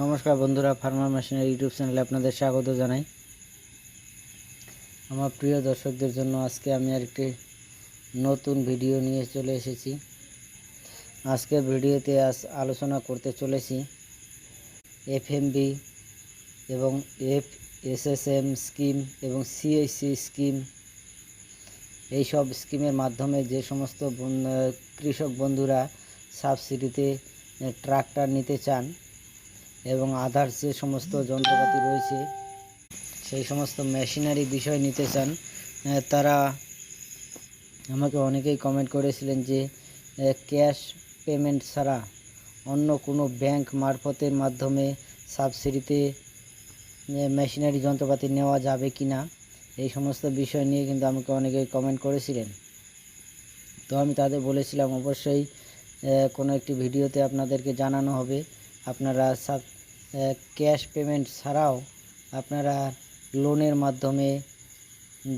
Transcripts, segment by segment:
নমস্কার বন্ধুরা ফার্মার মেশিনের ইউটিউব চ্যানেলে আপনাদের স্বাগত জানাই। আমার প্রিয় দর্শকদের জন্য আজকে আমি আরেকটি নতুন ভিডিও নিয়ে চলে এসেছি। আজকে ভিডিওতে আলোচনা করতে চলেছি এফএমবি এবং এফ এসএসএম স্কিম এবং সিএসসি স্কিম এই সব স্কিমের মাধ্যমে যে সমস্ত কৃষক বন্ধুরা সাবসিডিতে ট্রাক্টর নিতে চান এবং আদার্স যে সমস্ত যন্ত্রপাতি রয়েছে, সেই সমস্ত মেশিনারি বিষয় নিতে চান তারা আমাকে অনেকেই কমেন্ট করেছিলেন যে ক্যাশ পেমেন্ট ছাড়া অন্য কোনো ব্যাংক মারফতের মাধ্যমে সাবসিডিতে মেশিনারি যন্ত্রপাতি নেওয়া যাবে কি না এই সমস্ত বিষয় নিয়ে কিন্তু আমাকে অনেকেই কমেন্ট করেছিলেন। তো আমি তাদের বলেছিলাম, অবশ্যই কোনো একটি ভিডিওতে আপনাদেরকে জানানো হবে। আপনারা সাব ক্যাশ পেমেন্ট ছাড়াও আপনারা লোনের মাধ্যমে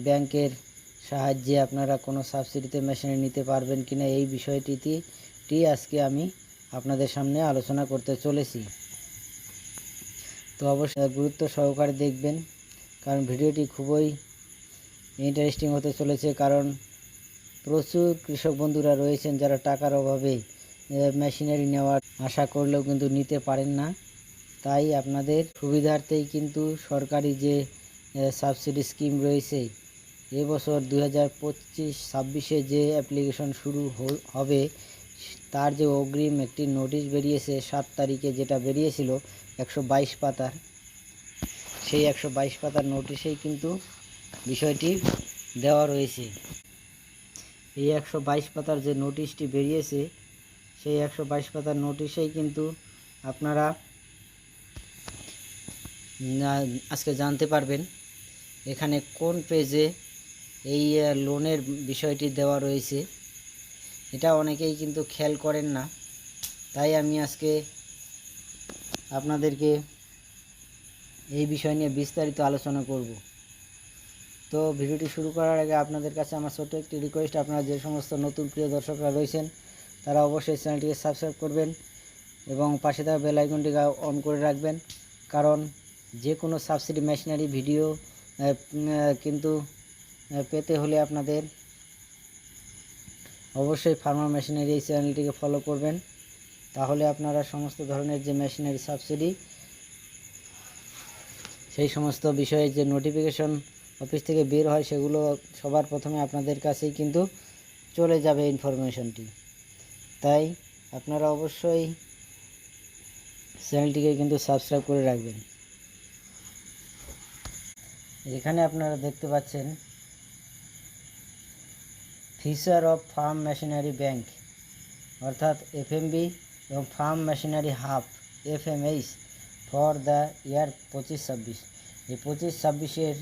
ব্যাংকের সাহায্যে আপনারা কোনো সাবসিডিতে মেশিনে নিতে পারবেন কিনা এই বিষয়টিতে টি আজকে আমি আপনাদের সামনে আলোচনা করতে চলেছি। তো অবশ্যই গুরুত্ব সহকারে দেখবেন, কারণ ভিডিওটি খুবই ইন্টারেস্টিং হতে চলেছে, কারণ প্রচুর কৃষক বন্ধুরা রয়েছেন যারা টাকার অভাবে মেশিনারি নেওয়ার আশা করলেও কিন্তু নিতে পারেন না। তাই আপনাদের সুবিধার্থেই কিন্তু সরকারি যে সাবসিডি স্কিম রয়েছে এবছর দুই হাজার পঁচিশ ছাব্বিশে যে অ্যাপ্লিকেশন শুরু হবে, তার যে অগ্রিম একটি নোটিশ বেরিয়েছে সাত তারিখে যেটা বেরিয়েছিল একশো বাইশ পাতার, সেই একশো বাইশ পাতার নোটিশেই কিন্তু বিষয়টি দেওয়া রয়েছে। এই একশো বাইশ পাতার যে নোটিশটি বেরিয়েছে, সেই একশো বাইশ পাতার নোটিশেই কিন্তু আপনারা আজকে জানতে পারবেন। এখানে কোন পেজে এই লোনের বিষয়টি দেওয়া রয়েছে। এটা অনেকেই কিন্তু খেয়াল করেন না। তাই আমি আজকে আপনাদেরকে এই বিষয় নিয়ে বিস্তারিত আলোচনা করব। তো ভিডিওটি শুরু করার আগে আপনাদের কাছে আমার ছোট্ট একটি রিকোয়েস্ট আপনারা যে সমস্ত নতুন প্রিয় দর্শকরা রয়েছেন, তারা অবশ্যই চ্যানেলটিকে সাবস্ক্রাইব করবেন এবং পাশে থাকা বেল অন করে রাখবেন। কারণ যে কোনো সাবসিডি মেশিনারি ভিডিও কিন্তু পেতে হলে আপনাদের অবশ্যই ফার্মার মেশিনারি এই চ্যানেলটিকে ফলো করবেন। তাহলে আপনারা সমস্ত ধরনের যে মেশিনারি সাবসিডি সেই সমস্ত বিষয়ে যে নোটিফিকেশন অফিস থেকে বের হয়, সেগুলো সবার প্রথমে আপনাদের কাছেই কিন্তু চলে যাবে ইনফরমেশনটি তাই আপনারা অবশ্যই চ্যানেলটিকে কিন্তু সাবস্ক্রাইব করে রাখবেন। এখানে আপনারা দেখতে পাচ্ছেন feature of farm machinery bank অর্থাৎ এফএমবি এবং farm machinery hub FMH for the year পঁচিশ ছাব্বিশ। এই পঁচিশ ছাব্বিশের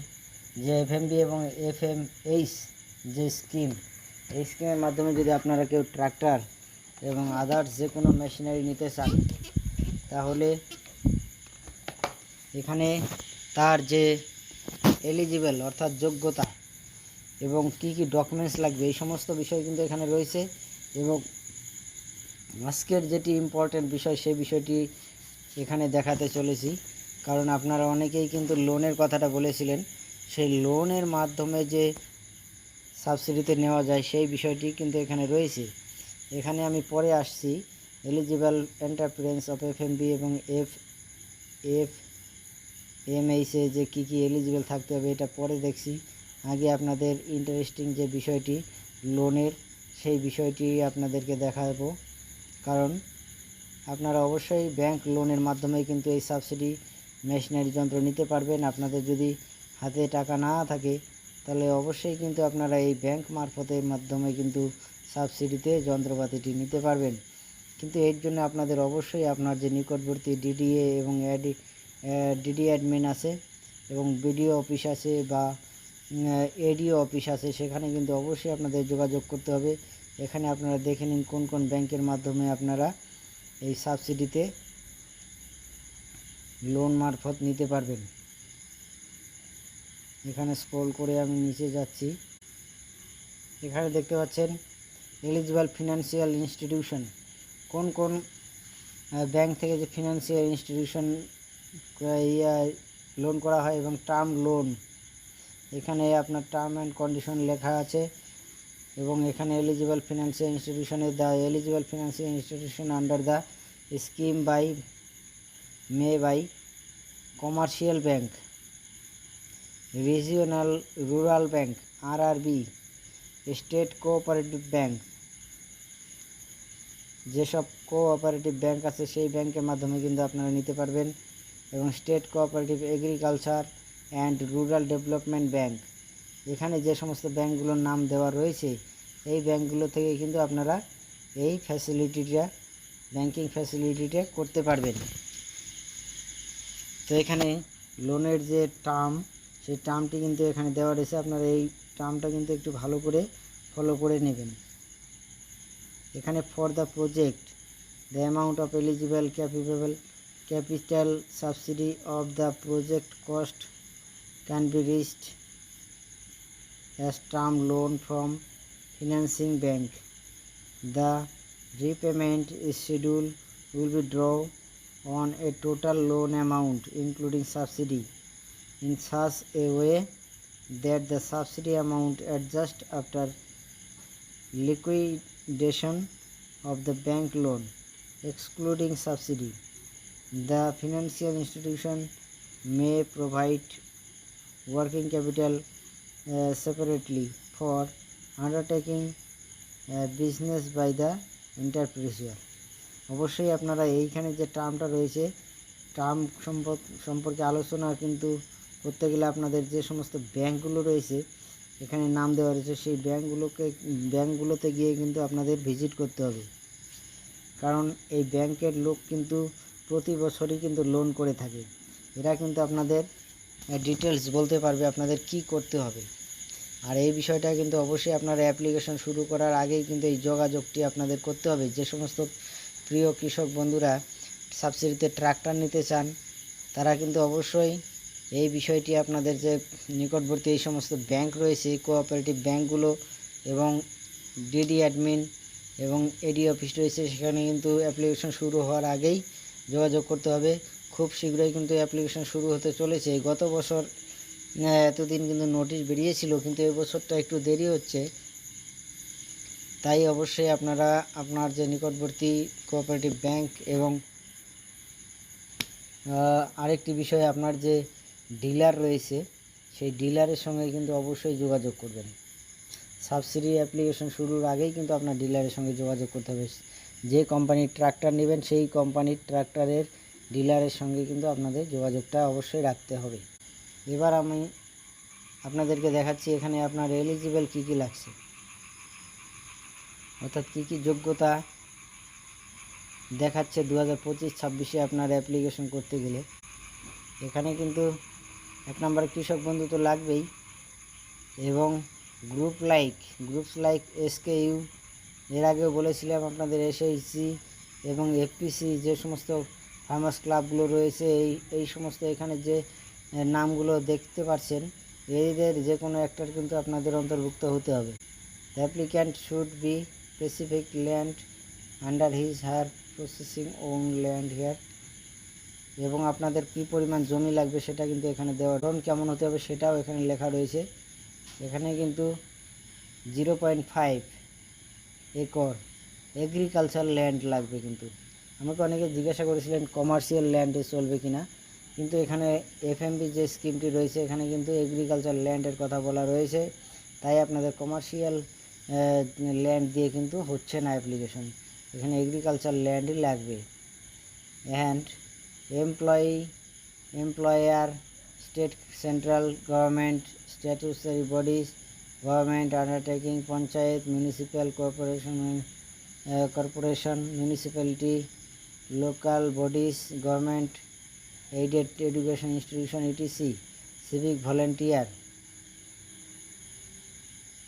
যে এফএমবি এবং এফ এম এফএমএইচ যে স্কিম এই স্কিমের মাধ্যমে যদি আপনারা কেউ ট্রাক্টর এবং আদার্স যে কোনো মেশিনারি নিতে চান, তাহলে এখানে তার যে এলিজিবল অর্থাৎ যোগ্যতা। এবং কি কি ডকুমেন্টস লাগবে, এই সমস্ত বিষয় কিন্তু এখানে রয়েছে। এবং আজকের যেটি ইম্পর্টেন্ট বিষয়, সেই বিষয়টি এখানে দেখাতে চলেছি। কারণ আপনারা অনেকেই কিন্তু লোনের কথাটা বলেছিলেন। সেই লোনের মাধ্যমে যে সাবসিডিতে নেওয়া যায়, সেই বিষয়টি কিন্তু এখানে রয়েছে। এখানে আমি পরে আসছি। এলিজিবল এন্টারপ্রেন্স অফ এফ এবং এফ এফ এমএইসে যে কী কী এলিজিবল থাকতে হবে এটা পরে দেখছি। আগে আপনাদের ইন্টারেস্টিং যে বিষয়টি লোনের সেই বিষয়টি আপনাদেরকে দেখাবো। কারণ আপনারা অবশ্যই ব্যাংক লোনের মাধ্যমে কিন্তু এই সাবসিডি মেশিনারি যন্ত্র নিতে পারবেন। আপনাদের যদি হাতে টাকা না থাকে, তাহলে অবশ্যই কিন্তু আপনারা এই ব্যাংক মারফতের মাধ্যমে কিন্তু সাবসিডিতে যন্ত্রপাতিটি নিতে পারবেন। কিন্তু এর জন্য আপনাদের অবশ্যই আপনার যে নিকটবর্তী ডিডিএ এবং অ্যাডি ডিডি অ্যাডমিন আছে এবং বিডিও অফিস আছে বা এডিও অফিস আছে, সেখানে কিন্তু অবশ্যই আপনাদের যোগাযোগ করতে হবে। এখানে আপনারা দেখে নিন কোন কোন ব্যাংকের মাধ্যমে আপনারা এই সাবসিডিতে লোন মারফত নিতে পারবেন। এখানে স্ক্রল করে আমি নিচে যাচ্ছি। এখানে দেখতে পাচ্ছেন এলিজিবল ফিনান্সিয়াল ইনস্টিটিউশন কোন কোন ব্যাংক থেকে যে ফিনান্সিয়াল ইনস্টিটিউশন লোন করা হয় এবং টার্ম লোন এখানে আপনার টার্ম অ্যান্ড কন্ডিশন লেখা আছে এবং এখানে eligible financial ইনস্টিটিউশনে the eligible financial institution under the scheme by may by commercial bank regional rural bank RRB state cooperative bank যেসব কোঅপারেটিভ ব্যাংক আছে, সেই ব্যাংকের মাধ্যমে কিন্তু আপনারা নিতে পারবেন। এবং state cooperative agriculture and rural development bank. এখানে যে সমস্ত ব্যাংকগুলোর নাম দেওয়া রয়েছে, এই ব্যাংকগুলো থেকে কিন্তু আপনারা এই ফ্যাসিলিটিটা, ব্যাংকিং ফ্যাসিলিটিটা করতে পারবেন। তো এখানে লোনের যে টার্ম, সেই টার্মটি কিন্তু এখানে দেওয়া রয়েছে। আপনারা এই টার্মটা কিন্তু একটু ভালো করে ফলো করে নেবেন। এখানে for the project the amount of eligible capital capital subsidy of the project cost can be reached as term loan from financing bank. The repayment schedule will be drawn on a total loan amount including subsidy in such a way that the subsidy amount adjusts after liquidation of the bank loan excluding subsidy The financial institution may provide working capital uh, separately for undertaking uh, business by the enterprise অবশ্যই আপনারা এইখানে যে টার্মটা রয়েছে term সম্পর্কে আলোচনা কিন্তু করতে গেলে আপনাদের যে সমস্ত ব্যাংকগুলো রয়েছে এখানে নাম দেওয়া রয়েছে সেই ব্যাংকগুলোকে ব্যাংকগুলোতে গিয়ে কিন্তু আপনাদের ভিজিট করতে হবে। কারণ এই ব্যাংকের লোক কিন্তু প্রতি বছরই কিন্তু লোন করে থাকে। এরা কিন্তু আপনাদের ডিটেলস বলতে পারবে আপনাদের কি করতে হবে। আর এই বিষয়টা কিন্তু অবশ্যই আপনারা অ্যাপ্লিকেশন শুরু করার আগেই কিন্তু এই যোগাযোগটি আপনাদের করতে হবে। যে সমস্ত প্রিয় কৃষক বন্ধুরা সাবসিডিতে ট্রাক্টর নিতে চান, তারা কিন্তু অবশ্যই এই বিষয়টি আপনাদের যে নিকটবর্তী এই সমস্ত ব্যাংক রয়েছে কোঅপারেটিভ ব্যাংকগুলো এবং ডিডি অ্যাডমিন এবং এডি অফিস রয়েছে, সেখানে কিন্তু অ্যাপ্লিকেশন শুরু হওয়ার আগেই যোগাযোগ করতে হবে। খুব শীঘ্রই কিন্তু অ্যাপ্লিকেশন শুরু হতে চলেছে। গত বছর এতদিন কিন্তু নোটিশ বেরিয়েছিল, কিন্তু এবছরটা একটু দেরি হচ্ছে। তাই অবশ্যই আপনারা আপনার যে নিকটবর্তী কোঅপারেটিভ ব্যাংক এবং আরেকটি বিষয় আপনার যে ডিলার রয়েছে, সেই ডিলারের সঙ্গে কিন্তু অবশ্যই যোগাযোগ করবেন। সাবসিডি অ্যাপ্লিকেশন শুরুর আগেই কিন্তু আপনার ডিলারের সঙ্গে যোগাযোগ করতে হবে। যে কোম্পানির ট্রাক্টর নেবেন, সেই কোম্পানির ট্রাক্টরের ডিলারের সঙ্গে কিন্তু আপনাদের যোগাযোগটা অবশ্যই রাখতে হবে। এবার আমি আপনাদেরকে দেখাচ্ছি, এখানে আপনার এলিজিবল কী কী লাগছে। অর্থাৎ কী কী যোগ্যতা দেখাচ্ছে দু হাজার পঁচিশ, ছাব্বিশে আপনার অ্যাপ্লিকেশন করতে গেলে। এখানে কিন্তু এক নম্বর কৃষক বন্ধু তো লাগবেই। এবং group like groups like SK U এর আগেও বলেছিলাম আপনাদের এসএইচসি এবং এফপিসি যে সমস্ত ফার্মার্স ক্লাবগুলো রয়েছে, এই এই সমস্ত এখানে যে নামগুলো দেখতে পাচ্ছেন এদের যে কোনো একটার কিন্তু আপনাদের অন্তর্ভুক্ত হতে হবে। Applicant should be specific land under his her processing own land here এবং আপনাদের কী পরিমাণ জমি লাগবে সেটা কিন্তু এখানে দেওয়া লোন কেমন হতে হবে সেটাও এখানে লেখা রয়েছে। এখানে কিন্তু zero point five acre. Agriculture land লাগবে কিন্তু। আমাকে অনেকে জিজ্ঞাসা করেছিলেন কমার্শিয়াল ল্যান্ডে চলবে কি না কিন্তু এখানে এফএমবি যে স্কিমটি রয়েছে, এখানে কিন্তু এগ্রিকালচার ল্যান্ডের কথা বলা রয়েছে। তাই আপনাদের কমার্শিয়াল ল্যান্ড দিয়ে কিন্তু হচ্ছে না অ্যাপ্লিকেশন এখানে এগ্রিকালচার ল্যান্ডই লাগবে। And employee employer state central government statutory bodies government undertaking panchayat municipal corporation corporation municipality local bodies government etc civic volunteer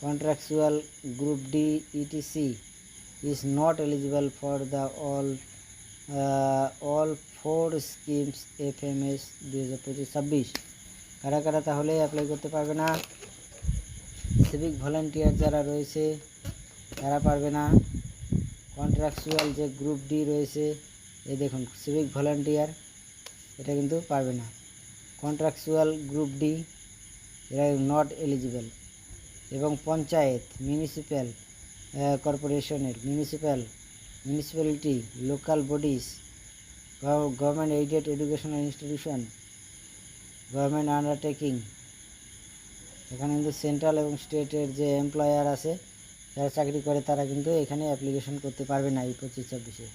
contractual group d etc is not eligible for the all uh, all four schemes fms দুই হাজার পঁচিশ ছাব্বিশ কারা কারা তাহলে apply করতে পারবে না সিভিক ভলেন্টিয়ার যারা রয়েছে, তারা পারবে না। কন্ট্রাকচুয়াল যে গ্রুপ ডি রয়েছে এই দেখুন সিভিক ভলান্টিয়ার এটা কিন্তু পারবে না। কন্ট্রাকচুয়াল গ্রুপ ডি এরা নট এলিজিবল এবং পঞ্চায়েত মিউনিসিপ্যাল কর্পোরেশনের municipal municipality local bodies government aided educational institution government undertaking এখানে কিন্তু সেন্ট্রাল এবং স্টেটের যে এমপ্লয়ার আছে, যারা চাকরি করে, তারা কিন্তু এখানে অ্যাপ্লিকেশন করতে পারবে না এই পঁচিশ ছাব্বিশে।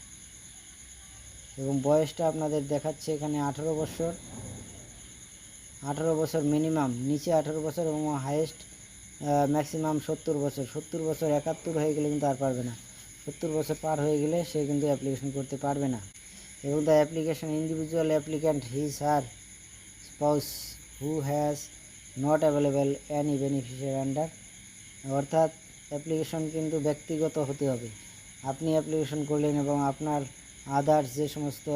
এবং বয়সটা আপনাদের দেখাচ্ছে এখানে আঠেরো বছর। আঠেরো বছর মিনিমাম, নিচে আঠেরো বছর এবং হাইয়েস্ট ম্যাক্সিমাম সত্তর বছর। সত্তর বছর একাত্তর হয়ে গেলে কিন্তু আর পারবে না। সত্তর বছর পার হয়ে গেলে সে কিন্তু অ্যাপ্লিকেশন করতে পারবে না। এবং the application, individual applicant his her spouse who has not available any beneficiary under অর্থাৎ অ্যাপ্লিকেশন কিন্তু ব্যক্তিগত হতে হবে। আপনি অ্যাপ্লিকেশন করলেন এবং আপনার আদার্স যে সমস্ত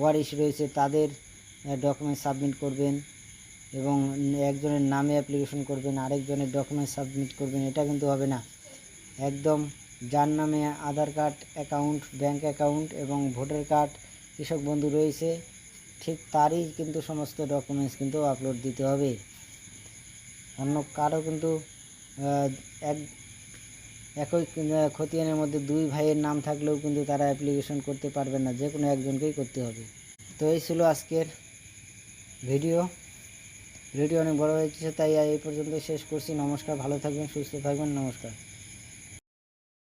ওয়ারিশ রয়েছে তাদের ডকুমেন্ট সাবমিট করবেন এবং একজনের নামে অ্যাপ্লিকেশন করবেন, আরেকজনের ডকুমেন্ট সাবমিট করবেন, এটা কিন্তু হবে না। একদম যার নামে Aadhaar card account bank account এবং ভোটার কার্ড কৃষক বন্ধু রয়েছে ঠিক তারই কিন্তু সমস্ত ডকুমেন্টস কিন্তু আপলোড দিতে হবে। অন্য কারও কিন্তু এক, একই খতিয়ানের মধ্যে দুই ভাইয়ের নাম থাকলেও কিন্তু তারা অ্যাপ্লিকেশন করতে পারবে না যে কোনো একজনকেই করতে হবে। তো এই ছিল আজকের ভিডিও ভিডিও অনেক বড় হয়েছে, তাই এই পর্যন্ত শেষ করছি। নমস্কার, ভালো থাকবেন, সুস্থ থাকবেন, নমস্কার।